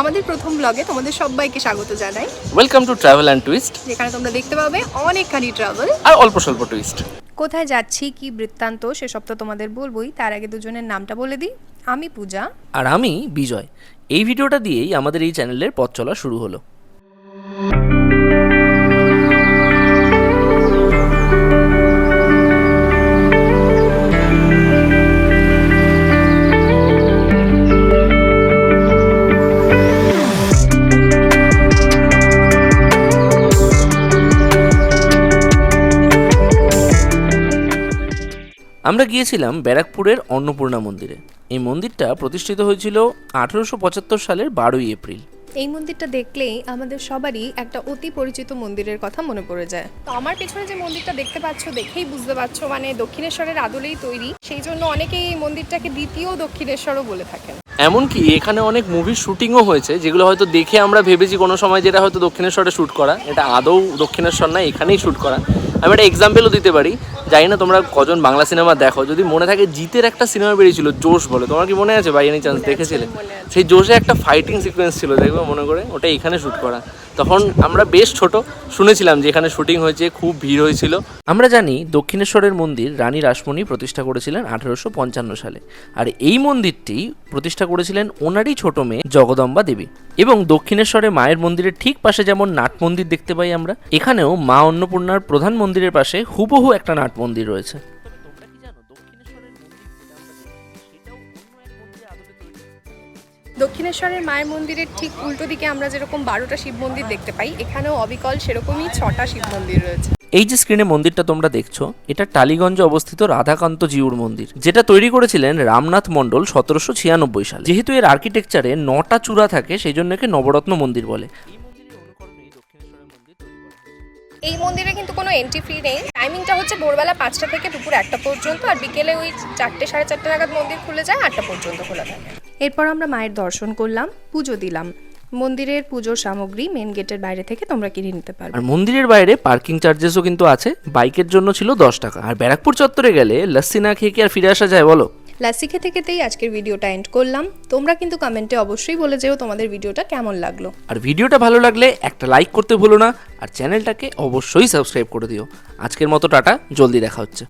আমাদের প্রথম ব্লগে তোমাদের সবাইকে স্বাগত জানাই। Welcome to Travel and Twist যেখানে তোমরা দেখতে পাবে অনেকখানি ট্রাভেল আর অল্প স্বল্প টুইস্ট কোথায় যাচ্ছি কি বৃত্তান্ত সেসব তো তোমাদের বলবোই। তার আগে দুজনের নামটা বলে দিই। আমি পূজা। আর আমি বিজয়। এই ভিডিওটা দিয়েই আমাদের এই চ্যানেলের পথ চলা শুরু হলো। আমরা গিয়েছিলাম ব্যারাকপুরের অন্নপূর্ণা মন্দিরে। এই মন্দিরটা প্রতিষ্ঠিত হয়েছিল আঠেরোশো পঁচাত্তর সালের বারোই এপ্রিল। এই মন্দিরটা দেখলেই আমাদের সবারই একটা অতি পরিচিত মন্দিরের কথা মনে পড়ে যায়। তো আমার পেছনে যে মন্দিরটা দেখতে পাচ্ছ, দেখেই বুঝতে পারছ মানে দক্ষিণেশ্বরের আদলেই তৈরি। সেই জন্য অনেকেই এই মন্দিরটাকে দ্বিতীয় দক্ষিণেশ্বরও বলে থাকেন। এমনকি এখানে অনেক মুভির শুটিংও হয়েছে যেগুলো হয়তো দেখে আমরা ভেবেছি কোনো সময় যেটা হয়তো দক্ষিণেশ্বরে শ্যুট করা। এটা আদৌ দক্ষিণেশ্বর না এখানেই শ্যুট করা। আমি একটা এক্সাম্পলও দিতে পারি। জানি না তোমরা কজন বাংলা সিনেমা দেখো যদি মনে থাকে জিতের একটা সিনেমা বেরিয়েছিল জোশ বলে। তোমার কি মনে আছে বাই এনি চান্স দেখেছিলে? সেই জোশে একটা ফাইটিং সিকোয়েন্স ছিল দেখবে মনে করে? ওটা এখানে শ্যুট করা। তখন আমরা বেশ ছোট, শুনেছিলাম যে এখানে শুটিং হয়েছে, খুব ভিড় হয়েছিল। আমরা জানি দক্ষিণেশ্বরের মন্দির রানী রাসমণি প্রতিষ্ঠা করেছিলেন আঠারোশো পঞ্চান্ন সালে। আর এই মন্দিরটি প্রতিষ্ঠা করেছিলেন ওনারই ছোট মেয়ে জগদম্বা দেবী। এবং দক্ষিণেশ্বরে মায়ের মন্দিরের ঠিক পাশে যেমন নাট মন্দির দেখতে পাই আমরা, এখানেও মা অন্নপূর্ণার প্রধান মন্দিরের পাশে হুবহু একটা নাট মন্দির রয়েছে। দক্ষিণেশ্বরের মায়ের মন্দিরের ঠিক উল্টো দিকে আমরা যেরকম বারোটা শিব মন্দির দেখতে পাই এখানেও অবিকল সেরকমই ছটা শিব মন্দির রয়েছে। এই যে স্ক্রিনে মন্দিরটা তোমরা দেখছ এটা টালিগঞ্জে অবস্থিত রাধাকান্ত জিউর মন্দির যেটা তৈরি করেছিলেন রামনাথ মণ্ডল সতেরোশো ছিয়ানব্বই সালে। যেহেতু এর আর্কিটেকচারে নটা চূড়া থাকে সেই জন্য একে নবরত্ন মন্দির বলে। এই মন্দিরে কিন্তু কোনো এন্ট্রি ফি নেই। টাইমিংটা হচ্ছে ভোরবেলা পাঁচটা থেকে দুপুর একটা পর্যন্ত আর বিকেলে ওই চারটে সাড়ে চারটে নাগাদ মন্দির খুলে যায় আটটা পর্যন্ত খোলা থাকে। এরপর আমরা মায়ের দর্শন করলাম পুজো দিলাম। মন্দিরের পুজোর সামগ্রী মেন গেটের বাইরে থেকে তোমরা কিনে নিতে পারবে। আর মন্দিরের বাইরে পার্কিং চার্জেসও কিন্তু আছে। বাইকের জন্য ছিল দশ টাকা। আর ব্যারাকপুর চত্বরে গেলে লস্যি না খেয়ে কি আর ফিরে আসা যায় বলো? লাসি খেতে খেতেই আজকের ভিডিওটা এন্ড করলাম। তোমরা কিন্তু কমেন্টে অবশ্যই বলে যেও তোমাদের ভিডিওটা কেমন লাগল। আর ভিডিওটা ভালো লাগলে একটা লাইক করতে ভুলো না। আর চ্যানেলটাকে অবশ্যই সাবস্ক্রাইব করে দিও। আজকের মতো টাটা জলদি দেখা হচ্ছে।